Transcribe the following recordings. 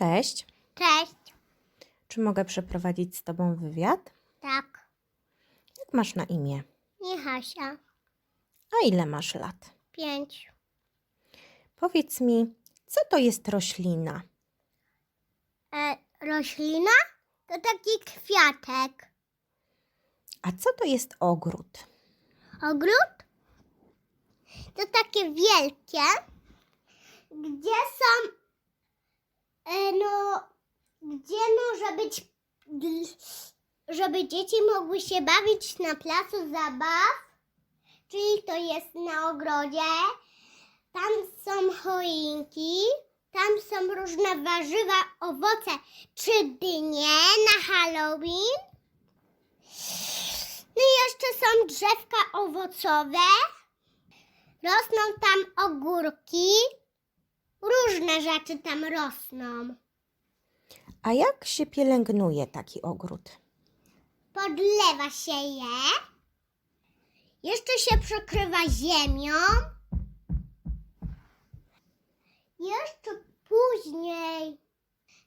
Cześć. Cześć. Czy mogę przeprowadzić z Tobą wywiad? Tak. Jak masz na imię? Michasia. A ile masz lat? Pięć. Powiedz mi, co to jest roślina? E, roślina? To taki kwiatek. A co to jest ogród? Ogród? To takie wielkie, gdzie są, no, gdzie może być, żeby dzieci mogły się bawić na placu zabaw, czyli to jest na ogrodzie. Tam są choinki, tam są różne warzywa, owoce czy dynie na Halloween. No i jeszcze są drzewka owocowe. Rosną tam ogórki. Różne rzeczy tam rosną. A jak się pielęgnuje taki ogród? Podlewa się je. Jeszcze się przykrywa ziemią. Jeszcze później,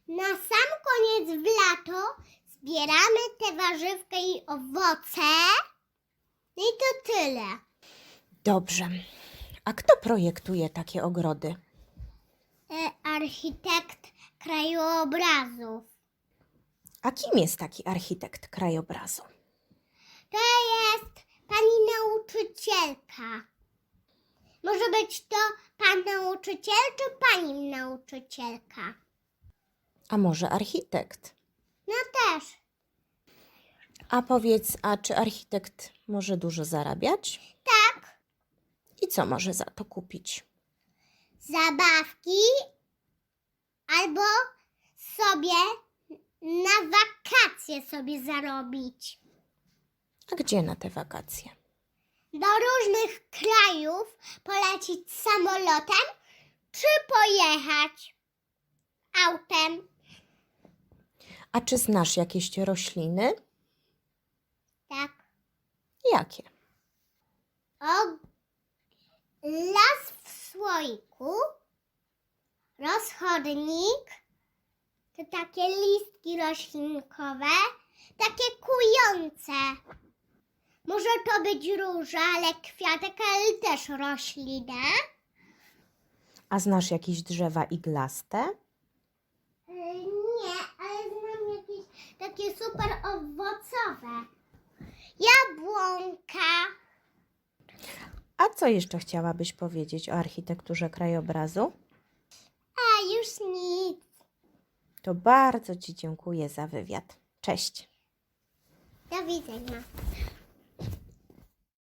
na sam koniec w lato, zbieramy te warzywka i owoce. No i to tyle. Dobrze. A kto projektuje takie ogrody? E, architekt krajobrazów. A kim jest taki architekt krajobrazu? To jest pani nauczycielka. Może być to pan nauczyciel czy pani nauczycielka? A może architekt? No też. A powiedz, a czy architekt może dużo zarabiać? Tak. I co może za to kupić? Zabawki albo sobie na wakacje sobie zarobić. A gdzie na te wakacje? Do różnych krajów polecić samolotem czy pojechać autem. A czy znasz jakieś rośliny? Tak. Jakie? O, las słoiku, rozchodnik, to takie listki roślinkowe, takie kujące. Może to być róża, ale kwiatek, ale też roślina. A znasz jakieś drzewa iglaste? Y, Nie, ale znam jakieś takie super owocowe. Jabłonka. A co jeszcze chciałabyś powiedzieć o architekturze krajobrazu? A już nic. To bardzo Ci dziękuję za wywiad. Cześć. Do widzenia.